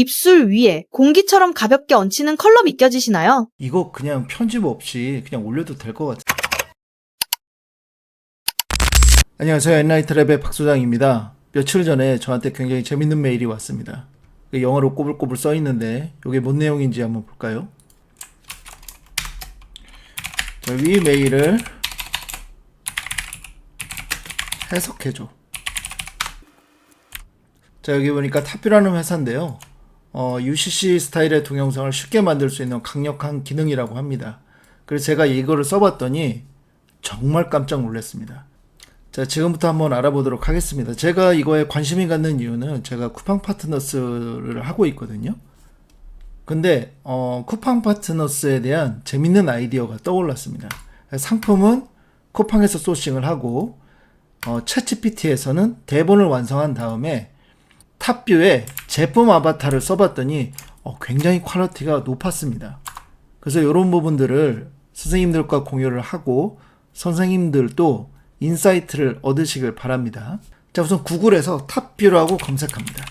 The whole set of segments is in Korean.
입술 위에 공기처럼 가볍게 얹히는 컬러 믿겨지시나요? 이거 그냥 편집 없이 그냥 올려도 될 것 같아요. 안녕하세요. 엔라이트랩의 박소장입니다. 며칠 전에 저한테 굉장히 재밌는 메일이 왔습니다. 그 영어로 꼬불꼬불 써 있는데 이게 뭔 내용인지 한번 볼까요? 자, 위 메일을 해석해줘. 자, 여기 보니까 타피라는 회사인데요. 어, UCC 스타일의 동영상을 쉽게 만들 수 있는 강력한 기능이라고 합니다. 그래서 제가 이거를 써봤더니 정말 깜짝 놀랐습니다. 자, 지금부터 한번 알아보도록 하겠습니다. 제가 이거에 관심이 갖는 이유는 제가 쿠팡 파트너스를 하고 있거든요. 근데 어, 쿠팡 파트너스에 대한 재밌는 아이디어가 떠올랐습니다. 상품은 쿠팡에서 소싱을 하고 어, 챗GPT에서는 대본을 완성한 다음에 탑뷰에 제품 아바타를 써봤더니 어, 굉장히 퀄리티가 높았습니다. 그래서 이런 부분들을 선생님들과 공유를 하고 선생님들도 인사이트를 얻으시길 바랍니다. 자, 우선 구글에서 탑뷰라고 검색합니다.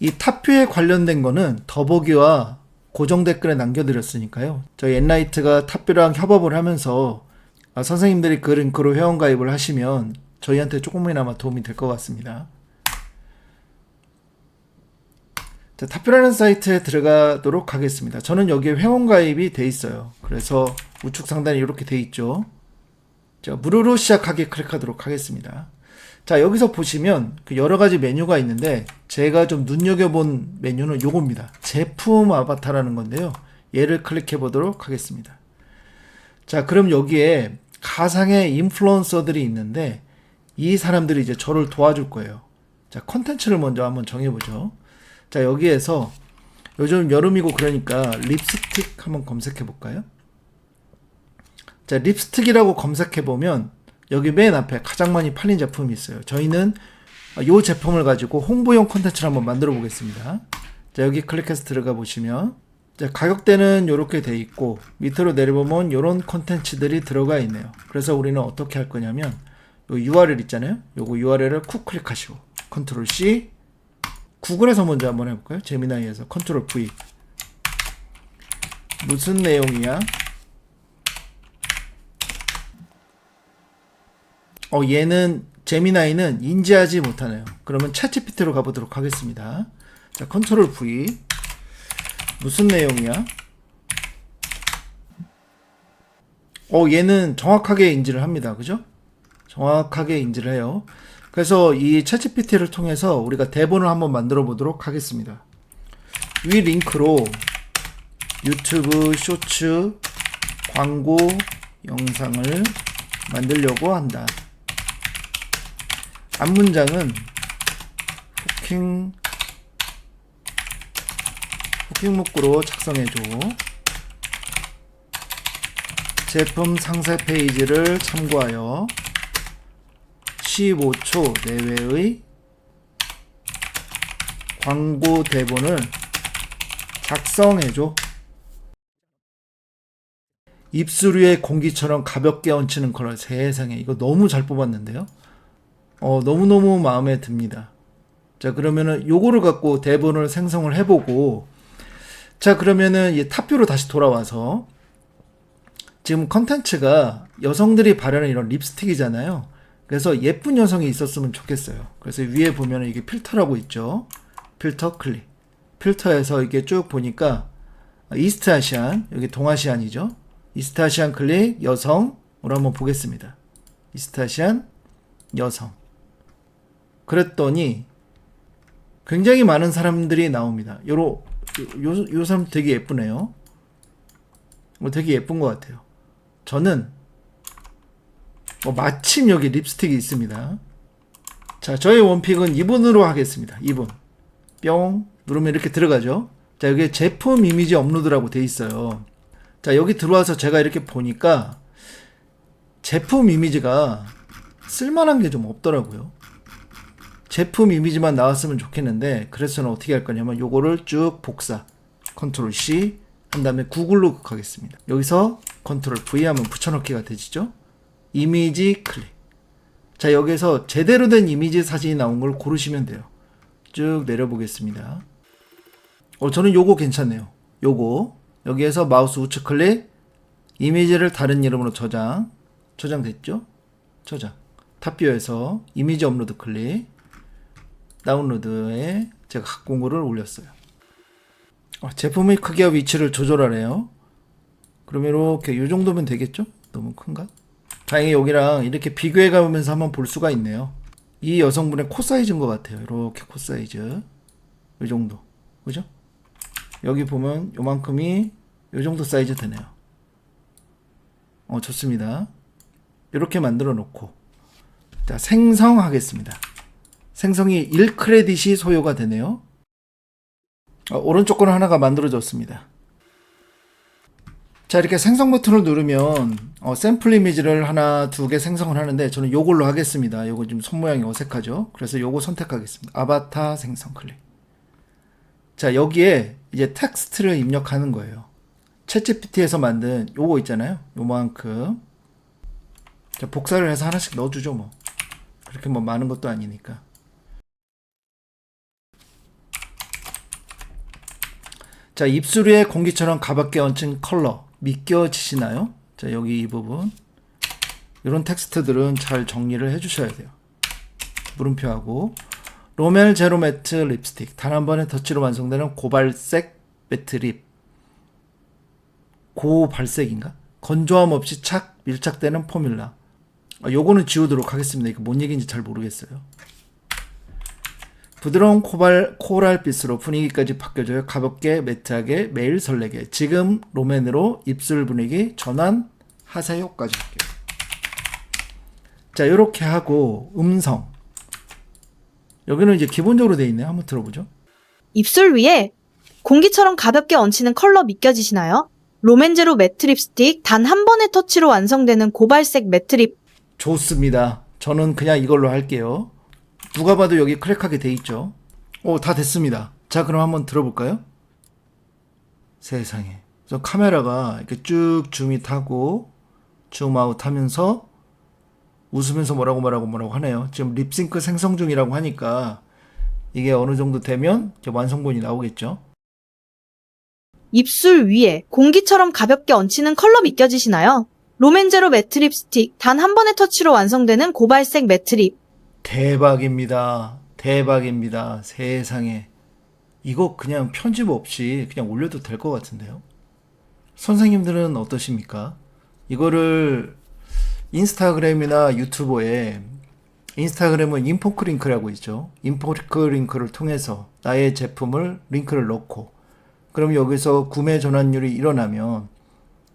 이 탑뷰에 관련된 거는 더보기와 고정 댓글에 남겨드렸으니까요. 저희 엔라이트가 탑뷰랑 협업을 하면서 아, 선생님들이 그 링크로 회원가입을 하시면 저희한테 조금이나마 도움이 될 것 같습니다. 자, 탑뷰라는 사이트에 들어가도록 하겠습니다. 저는 여기에 회원 가입이 돼 있어요. 그래서 우측 상단에 이렇게 돼 있죠. 자, 무료로 시작하기 클릭하도록 하겠습니다. 자, 여기서 보시면 그 여러 가지 메뉴가 있는데 제가 좀 눈여겨본 메뉴는 요겁니다. 제품 아바타라는 건데요. 얘를 클릭해 보도록 하겠습니다. 자, 그럼 여기에 가상의 인플루언서들이 있는데 이 사람들이 이제 저를 도와줄 거예요. 자, 컨텐츠를 먼저 한번 정해보죠. 자, 여기에서 요즘 여름이고 그러니까 립스틱 한번 검색해 볼까요? 자, 립스틱이라고 검색해 보면 여기 맨 앞에 가장 많이 팔린 제품이 있어요. 저희는 이 제품을 가지고 홍보용 컨텐츠를 한번 만들어 보겠습니다. 자, 여기 클릭해서 들어가 보시면 자, 가격대는 이렇게 돼 있고 밑으로 내려보면 이런 컨텐츠들이 들어가 있네요. 그래서 우리는 어떻게 할 거냐면 요 URL 있잖아요. 요거 URL을 쿡 클릭하시고 컨트롤 C 구글에서 먼저 한번 해볼까요? 제미나이에서 컨트롤 V 무슨 내용이야? 어 얘는 제미나이는 인지하지 못하네요. 그러면 챗GPT로 가보도록 하겠습니다. 자 컨트롤 V 무슨 내용이야? 어 얘는 정확하게 인지를 합니다. 그죠? 정확하게 인지를 해요. 그래서 이 챗GPT를 통해서 우리가 대본을 한번 만들어 보도록 하겠습니다. 위 링크로 유튜브 쇼츠 광고 영상을 만들려고 한다. 앞문장은 후킹 후킹 문구로 작성해줘. 제품 상세 페이지를 참고하여 15초 내외의 광고 대본을 작성해줘. 입술 위에 공기처럼 가볍게 얹히는 컬러 세상에 이거 너무 잘 뽑았는데요. 어 너무너무 마음에 듭니다. 자 그러면은 요거를 갖고 대본을 생성을 해보고 자 그러면은 이 탑뷰로 다시 돌아와서 지금 컨텐츠가 여성들이 바르는 이런 립스틱이잖아요. 그래서 예쁜 여성이 있었으면 좋겠어요. 그래서 위에 보면 이게 필터라고 있죠. 필터 클릭. 필터에서 이게 쭉 보니까 이스트 아시안, 여기 동아시안이죠. 이스트 아시안 클릭 여성으로 한번 보겠습니다. 이스트 아시안 여성. 그랬더니 굉장히 많은 사람들이 나옵니다. 요로 요, 요 사람 되게 예쁘네요. 뭐 되게 예쁜 것 같아요. 저는 뭐 마침 여기 립스틱이 있습니다. 자, 저의 원픽은 2분으로 하겠습니다. 2분. 뿅 누르면 이렇게 들어가죠. 자, 여기 제품 이미지 업로드라고 돼 있어요. 자, 여기 들어와서 제가 이렇게 보니까 제품 이미지가 쓸만한 게 좀 없더라고요. 제품 이미지만 나왔으면 좋겠는데 그래서 저는 어떻게 할 거냐면 요거를 쭉 복사 컨트롤 C 한 다음에 구글로 가겠습니다. 여기서 컨트롤 V 하면 붙여넣기가 되지죠. 이미지 클릭. 자, 여기서 제대로 된 이미지 사진이 나온 걸 고르시면 돼요. 쭉 내려보겠습니다. 어, 저는 요거 괜찮네요. 요거. 여기에서 마우스 우측 클릭, 이미지를 다른 이름으로 저장. 저장됐죠? 저장. 탑뷰에서 이미지 업로드 클릭, 다운로드에 제가 갖고 온 거를 올렸어요. 어, 제품의 크기와 위치를 조절하래요. 그러면 이렇게 이 정도면 되겠죠? 너무 큰가? 다행히 여기랑 이렇게 비교해 가면서 한번 볼 수가 있네요. 이 여성분의 코 사이즈인 것 같아요. 이렇게 코 사이즈. 이 정도. 그죠? 여기 보면 요만큼이 요 정도 사이즈 되네요. 어, 좋습니다. 이렇게 만들어 놓고. 자, 생성하겠습니다. 생성이 1크레딧이 소요가 되네요. 어, 오른쪽 거는 하나가 만들어졌습니다. 자, 이렇게 생성 버튼을 누르면 어, 샘플 이미지를 하나, 두 개 생성을 하는데 저는 요걸로 하겠습니다. 요거 좀 손 모양이 어색하죠? 그래서 요거 선택하겠습니다. 아바타 생성 클릭. 자, 여기에 이제 텍스트를 입력하는 거예요. 챗GPT에서 만든 요거 있잖아요. 요만큼. 자, 복사를 해서 하나씩 넣어주죠, 뭐. 그렇게 뭐 많은 것도 아니니까. 자, 입술 위에 공기처럼 가볍게 얹힌 컬러 믿겨지시나요? 자, 여기 이 부분. 이런 텍스트들은 잘 정리를 해 주셔야 돼요. 물음표하고 로멜 제로 매트 립스틱 단 한 번의 터치로 완성되는 고발색 매트 립 고발색인가? 건조함 없이 착 밀착되는 포뮬라 아, 요거는 지우도록 하겠습니다. 이거 뭔 얘기인지 잘 모르겠어요. 부드러운 코발, 코랄빛으로 분위기까지 바뀌어줘요. 가볍게, 매트하게, 매일 설레게. 지금 롬앤으로 입술 분위기 전환 하세요까지 할게요. 자, 이렇게 하고 음성. 여기는 이제 기본적으로 돼 있네요. 한번 들어보죠. 입술 위에 공기처럼 가볍게 얹히는 컬러 믿겨지시나요? 로맨제로 매트 립스틱 단 한 번의 터치로 완성되는 고발색 매트 립 좋습니다. 저는 그냥 이걸로 할게요. 누가 봐도 여기 크랙하게 돼 있죠. 오, 다 됐습니다. 자, 그럼 한번 들어볼까요? 세상에. 저 카메라가 이렇게 쭉 줌이 타고 줌아웃 하면서 웃으면서 뭐라고 뭐라고 뭐라고 하네요. 지금 립싱크 생성 중이라고 하니까 이게 어느 정도 되면 이제 완성본이 나오겠죠. 입술 위에 공기처럼 가볍게 얹히는 컬러 믿겨지시나요? 로맨제로 매트 립스틱 단 한 번의 터치로 완성되는 고발색 매트 립 대박입니다. 대박입니다. 세상에. 이거 그냥 편집 없이 그냥 올려도 될 것 같은데요. 선생님들은 어떠십니까? 이거를 인스타그램이나 유튜버에 인스타그램은 인포크 링크라고 있죠. 인포크 링크를 통해서 나의 제품을 링크를 넣고 그럼 여기서 구매 전환율이 일어나면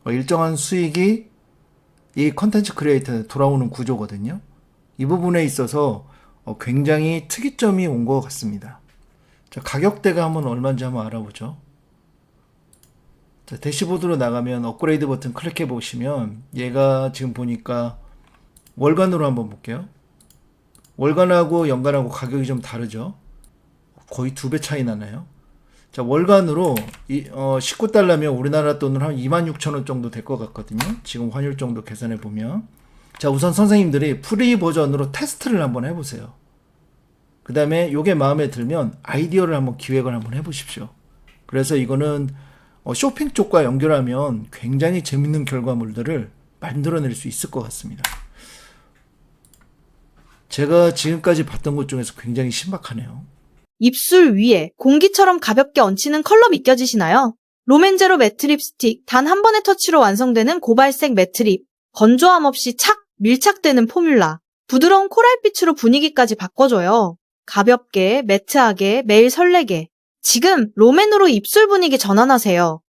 어, 일정한 수익이 이 컨텐츠 크리에이터에 돌아오는 구조거든요. 이 부분에 있어서 어, 굉장히 특이점이 온 것 같습니다. 자, 가격대가 한번 얼마인지 한번 알아보죠. 자, 대시보드로 나가면 업그레이드 버튼 클릭해 보시면 얘가 지금 보니까 월간으로 한번 볼게요. 월간하고 연간하고 가격이 좀 다르죠. 거의 두 배 차이 나나요? 자, 월간으로 이, 어, 19달러면 우리나라 돈으로 한 26,000원 정도 될 것 같거든요. 지금 환율 정도 계산해 보면. 자, 우선 선생님들이 프리 버전으로 테스트를 한번 해보세요. 그 다음에 요게 마음에 들면 아이디어를 한번 기획을 한번 해보십시오. 그래서 이거는 어, 쇼핑 쪽과 연결하면 굉장히 재밌는 결과물들을 만들어낼 수 있을 것 같습니다. 제가 지금까지 봤던 것 중에서 굉장히 신박하네요. 입술 위에 공기처럼 가볍게 얹히는 컬러 믿겨지시나요? 로맨제로 매트 립스틱 단 한 번의 터치로 완성되는 고발색 매트 립 건조함 없이 착 밀착되는 포뮬라 부드러운 코랄빛으로 분위기까지 바꿔줘요. 가볍게 매트하게 매일 설레게 지금 롬앤으로 입술 분위기 전환하세요.